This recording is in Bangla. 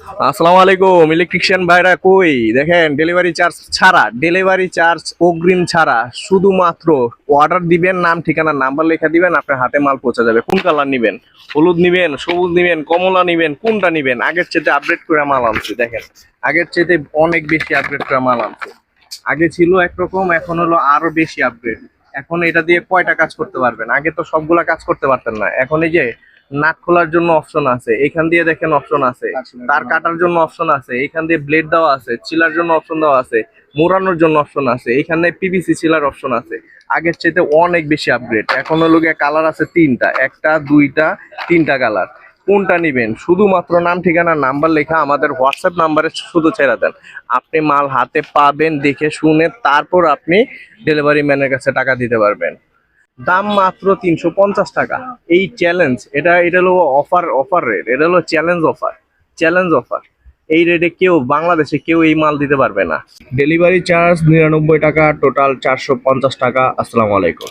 আসসালামু আলাইকুম ইলেকট্রিশিয়ান ভাইরা কই? দেখেন ডেলিভারি চার্জ ছাড়া ডেলিভারি চার্জ অগ্রিম ছাড়া শুধুমাত্র অর্ডার দিবেন, নাম, ঠিকানা নাম্বার লেখা দিবেন, আপনার হাতে মাল পৌঁছে যাবে। কোন কালার নিবেন? হলুদ নিবেন, সবুজ নিবেন, কমলা নিবেন, কোনটা নিবেন? আগের চেয়ে আপডেট করে মাল আনছে, দেখেন। আগের চেয়ে অনেক বেশি আপডেট করে মাল আনছে। আগে ছিল একরকম, এখন হলো আরও বেশি আপডেট এখন এটা দিয়ে কয়টা কাজ করতে পারবেন? আগে তো সবগুলা কাজ করতে পারতেন না। এখন এই যে নাট খোলার জন্য অপশন আছে এখান দিয়ে দেখেন অপশন আছে। তার কাটার জন্য অপশন আছে এখান দিয়ে ব্লেড দেওয়া আছে চিলার জন্য অপশন দেওয়া আছে মোড়ানোর জন্য অপশন আছে এখানে পিভিসি চিলার অপশন আছে। আগের চাইতে অনেক বেশি আপগ্রেড এখন হলো গিয়ে কালার আছে তিনটা একটা দুইটা তিনটা কালার কোনটা নিবেন? শুধুমাত্র নাম ঠিকানা নাম্বার লেখা আমাদের হোয়াটসঅ্যাপ নাম্বারে শুধু ছেড়ে দেন। আপনি মাল হাতে পাবেন দেখে শুনে তারপর আপনি ডেলিভারি ম্যানের কাছে টাকা দিতে পারবেন। দাম মাত্র তিনশো পঞ্চাশ টাকা। এই চ্যালেঞ্জ এটা এটা হলো অফার অফার রেট এটা হলো চ্যালেঞ্জ অফার চ্যালেঞ্জ অফার এই রেটে কেউ, বাংলাদেশে কেউ এই মাল দিতে পারবে না। ডেলিভারি চার্জ নিরানব্বই টাকা টোটাল চারশো পঞ্চাশ টাকা। আসসালামু আলাইকুম।